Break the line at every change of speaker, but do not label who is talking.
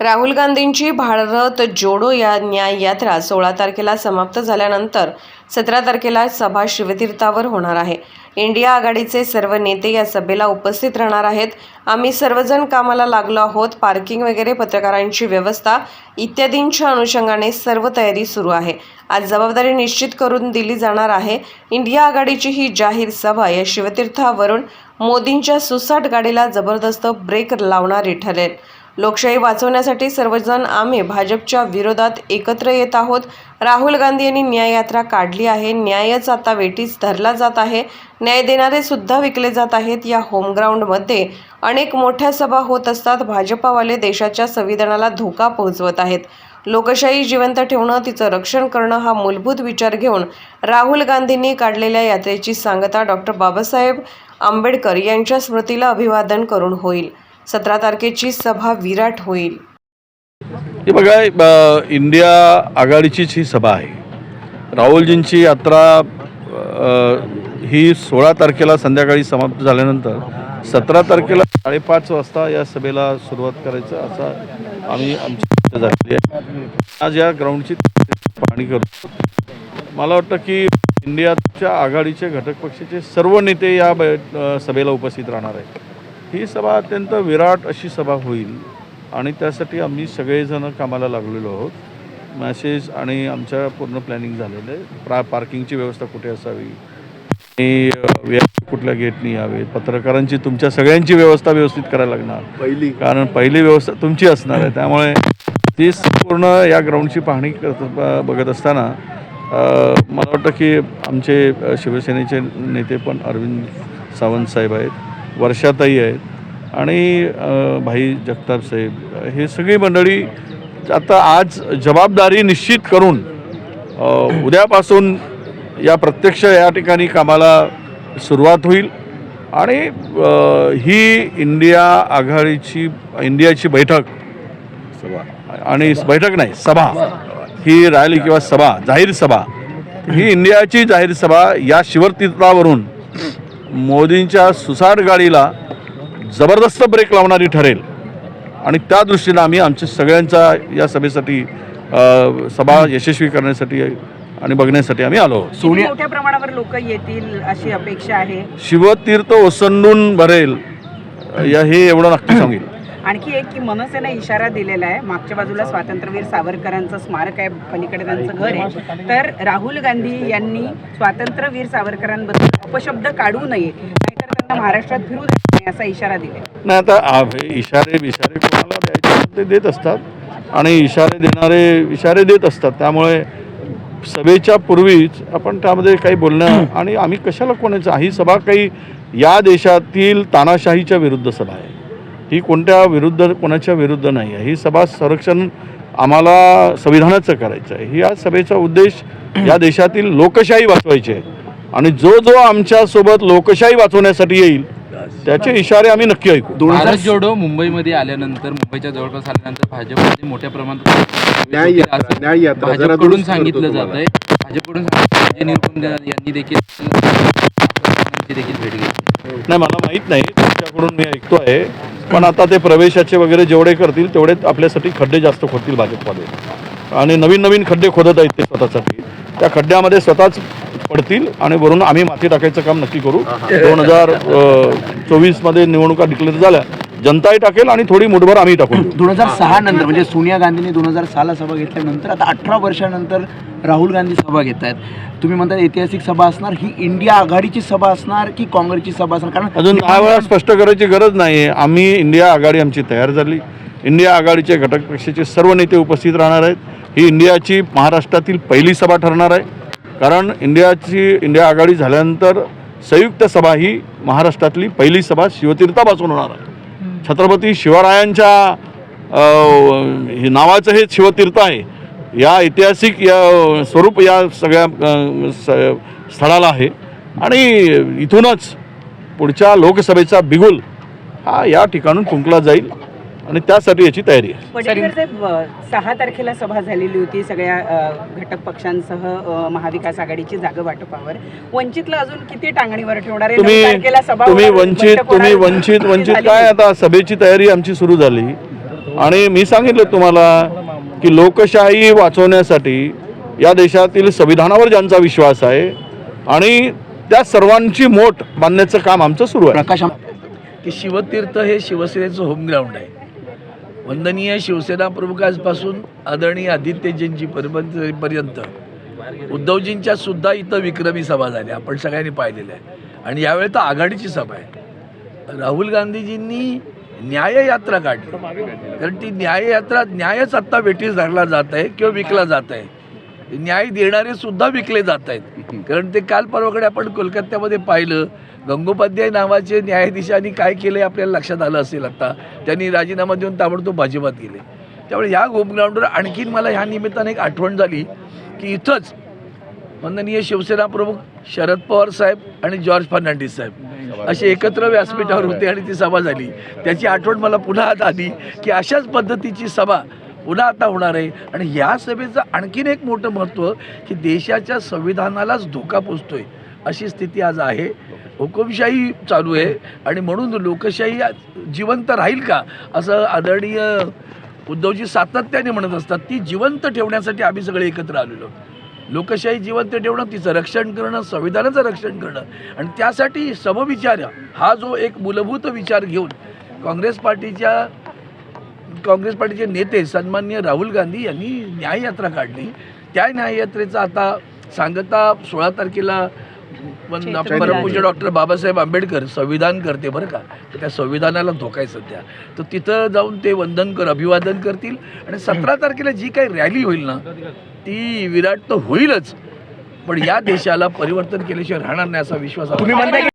राहुल गांधींची भारत जोडो या न्याय यात्रा सोळा तारखेला समाप्त झाल्यानंतर सतरा तारखेला सभा शिवतीर्थावर होणार आहे. इंडिया आघाडीचे सर्व नेते या सभेला उपस्थित राहणार आहेत. आम्ही सर्वजण कामाला लागलो आहोत. पार्किंग वगैरे पत्रकारांची व्यवस्था इत्यादींच्या अनुषंगाने सर्व तयारी सुरू आहे. आज जबाबदारी निश्चित करून दिली जाणार आहे. इंडिया आघाडीची ही जाहीर सभा या शिवतीर्थावरून मोदींच्या सुसाट गाडीला जबरदस्त ब्रेक लावणारी ठरेल. लोकशाही वाचवण्यासाठी सर्वजण आम्ही भाजपच्या विरोधात एकत्र येत आहोत. राहुल गांधी यांनी न्याय यात्रा काढली आहे. न्यायच आता वेटीस धरला जात आहे. न्याय देणारे सुद्धा विकले जात आहेत. या होमग्राऊंडमध्ये अनेक मोठ्या सभा होत असतात. भाजपावाले देशाच्या संविधानाला धोका पोहोचवत आहेत. लोकशाही जिवंत ठेवणं तिचं रक्षण करणं हा मूलभूत विचार घेऊन राहुल गांधींनी काढलेल्या यात्रेची सांगता डॉक्टर बाबासाहेब आंबेडकर यांच्या स्मृतीला अभिवादन करून होईल. सतरा तारखेची सभा विराट होईल.
हे बघा ब- इंडिया आघाडीचीच ही सभा आहे. राहुलजींची यात्रा ही सोळा तारखेला संध्याकाळी समाप्त झाल्यानंतर सतरा तारखेला साडेपाच वाजता या सभेला सुरुवात करायचं असा आम्ही आमची झालेली आहे. आज या ग्राउंडची पाहणी करतो मला वाटतं की इंडियाच्या आघाडीचे घटक पक्षाचे सर्व नेते या सभेला उपस्थित राहणार आहेत. ही सभा अत्यंत विराट अशी सभा होईल. आणि त्यासाठी आम्ही सगळेजण कामाला लागलेलो आहोत. मॅसेज आणि आमच्या पूर्ण प्लॅनिंग झालेलं आहे. प्रा पार्किंगची व्यवस्था कुठे असावी? आणि कुठल्या गेटनी यावेत? पत्रकारांची तुमच्या सगळ्यांची व्यवस्था व्यवस्थित करायला लागणार.
पहिली.
कारण पहिली व्यवस्था तुमची असणार आहे. त्यामुळे ती पूर्ण या ग्राउंडची पाहणी करत बघत असताना मला वाटतं की आमचे शिवसेनेचे नेते पण अरविंद सावंत साहेब आहेत. वर्षाताई आहेत. आणि भाई जगताप साहेब हे सगळी मंडळी आता आज जबाबदारी निश्चित करून उद्यापासून या प्रत्यक्ष या ठिकाणी कामाला सुरुवात होईल. आणि ही इंडिया आघाडीची इंडियाची बैठक
सभा
आणि बैठक नाही सभा ही रॅली किंवा सभा जाहीर सभा ही इंडियाची जाहीर सभा या शिवतीर्थावरून मोदींच्या सुसाट गाडीला जबरदस्त ब्रेक लावणारी ठरेल. आणि त्या दृष्टीनं आम्ही आमच्या सगळ्यांचा या सभेसाठी सभा यशस्वी करण्यासाठी आणि बघण्यासाठी आम्ही आलो.
मोठ्या प्रमाणावर लोक येतील अशी अपेक्षा आहे?
शिवतीर्थ ओसंडून भरेल. या हे एवढं नक्की सांगेल.
आणखी एक की मनसेने इशारा दिलेला आहे. मागच्या बाजूला स्वातंत्र्यवीर सावरकरांचं स्मारक आहे. पलीकडे त्यांचं घर आहे. तर राहुल गांधी यांनी स्वातंत्र्यवीर सावरकरांबद्दल अपशब्द काढू नये. नाहीतर त्यांना महाराष्ट्रात फिरू नये असा इशारा दिला
नाही आता इशारे बिशारे कोणाला द्यायचे? ते देत असतात. आणि इशारे देणारे इशारे देत असतात. त्यामुळे सभेच्या पूर्वीच आपण त्यामध्ये काही बोलणं आणि आम्ही कशाला कोणाचं? ही सभा काही या देशातील तानाशाहीच्या विरुद्ध सभा आहे. ही कोणत्या विरुद्ध कोणाच्या विरुद्ध नाही आहे. ही सभा संरक्षण आम्हाला संविधानाचं करायचं आहे. ही या सभेचा उद्देश या देशातील लोकशाही वाचवायची आहे. आणि जो जो आमच्यासोबत लोकशाही वाचवण्यासाठी येईल त्याचे इशारे आम्ही नक्की ऐकू.
दोन हजार
भारत जोडो मुंबईमध्ये आल्यानंतर मुंबईच्या जवळपास आल्यानंतर भाजपमध्ये मोठ्या प्रमाणात भाजपकडून सांगितलं. जात आहे भाजपकडून यांनी देखील देखील भेट घेतली.
नाही मला माहीत नाही. तुमच्याकडून मी ऐकतो आहे पण आता ते प्रवेशाचे वगैरे जेवढे करतील तेवढे आपल्यासाठी खड्डे जास्त खोदतील भाजपमध्ये. आणि नवीन नवीन खड्डे खोदत आहेत ते स्वतःसाठी. त्या खड्ड्यामध्ये स्वतःच पडतील आणि वरून आम्ही माती टाकायचं काम नक्की करू. दोन हजार चोवीसमध्ये निवडणुका डिक्लेअर झाल्या. जनताही टाकेल आणि थोडी मुठभर आम्ही टाकू
दोन हजार सहा नंतर म्हणजे सोनिया गांधींनी दोन हजार सहाला सभा घेतल्यानंतर आता अठरा वर्षानंतर राहुल गांधी सभा घेत आहेत. तुम्ही म्हणता ऐतिहासिक सभा असणार ही इंडिया आघाडीची सभा असणार की काँग्रेसची सभा असणार? कारण
अजून दहा वेळा स्पष्ट करायची गरज नाही आहे आम्ही इंडिया आघाडी आमची तयार झाली. इंडिया आघाडीचे घटक पक्षाचे सर्व नेते उपस्थित राहणार आहेत. ही इंडियाची महाराष्ट्रातील पहिली सभा ठरणार आहे. कारण इंडियाची इंडिया आघाडी झाल्यानंतर संयुक्त सभा ही महाराष्ट्रातली पहिली सभा शिवतीर्थापासून होणार आहे. छत्रपती शिवरायांच्या हे नावाचं हे शिवतीर्थ आहे. या ऐतिहासिक या स्वरूप या सगळ्या स- स्थळाला आहे. आणि इथूनच पुढच्या लोकसभेचा बिगुल हा या ठिकाणून फुंकला जाईल. आणि त्यासाठी याची तयारी आहे.
साहेब सहा तारखेला सभा झालेली होती सगळ्या अ, घटक पक्षांसह अ, महाविकास आघाडीची जागा वाटपावर. वंचितला अजून किती टांगणीवर ठेवणार आहे? नऊ
तुम्ही
तारखेला सभा
तुम्ही
होणार,
वंचित
बैठक
तुम्ही
होणार,
वंचित वंचित
झाली.
काय आता सभेची तयारी आमची सुरू झाली. आणि मी सांगितलं तुम्हाला की लोकशाही वाचवण्यासाठी या देशातील संविधानावर ज्यांचा विश्वास आहे आणि त्या सर्वांची मोठ बांधण्याचं काम आमचं सुरू आहे.
प्रकाश
की शिवतीर्थ हे शिवसेनेचं होम ग्राउंड आहे. वंदनीय शिवसेना प्रमुखांपासून आदरणीय आदित्यजींची पर्यंत उद्धवजींच्या सुद्धा इथं विक्रमी सभा झाल्या आपण सगळ्यांनी पाहिलेल्या आहे आणि यावेळी तर आघाडीची सभा आहे. राहुल गांधीजींनी न्याययात्रा काढली. कारण ती न्याययात्रा न्यायच आत्ता वेटीस धरला जात आहे किंवा विकला जात आहे. न्याय देणारे सुद्धा विकले जात आहेत. कारण ते काल परवाकडे आपण कोलकात्यामध्ये पाहिलं गंगोपाध्याय नावाचे न्यायाधीशांनी काय केलं आपल्याला लक्षात आलं असेल आता. त्यांनी राजीनामा देऊन ताबडतोब भाजपात गेले. त्यामुळे ह्या होम ग्राउंडवर आणखीन मला ह्या निमित्ताने एक आठवण झाली की इथंच वंदनीय शिवसेना प्रमुख शरद पवार साहेब आणि जॉर्ज फर्नांडिस साहेब असे एकत्र व्यासपीठावर होते आणि ती सभा झाली. त्याची आठवण मला पुन्हा आता आली की अशाच पद्धतीची सभा पुन्हा आता होणार आहे. आणि ह्या सभेचं आणखीन एक मोठं महत्त्व की देशाच्या संविधानालाच धोका पोचतोय. अशी स्थिती आज आहे. हुकुमशाही चालू आहे. आणि म्हणून लोकशाही जिवंत राहील का? असं आदरणीय उद्धवजी सातत्याने म्हणत असतात ती जिवंत ठेवण्यासाठी आम्ही सगळे एकत्र आलेलो लोकशाही जिवंत ठेवणं तिचं रक्षण करणं संविधानाचं रक्षण करणं. आणि त्यासाठी समविचार हा जो एक मूलभूत विचार घेऊन काँग्रेस पार्टीच्या काँग्रेस पार्टीचे नेते सन्माननीय राहुल गांधी यांनी न्याययात्रा काढली. त्या न्याययात्रेचा आता सांगता सोळा तारखेला पण परमपूज्य डॉक्टर बाबासाहेब आंबेडकर संविधान करते बरं का. तर त्या संविधानाला धोका आहे सध्या. तर तिथं जाऊन ते वंदन कर अभिवादन करतील आणि सतरा तारखेला जी काही रॅली होईल ना ती विराट तर होईलच. पण या देशाला परिवर्तन केल्याशिवाय राहणार नाही असा विश्वास
तुम्ही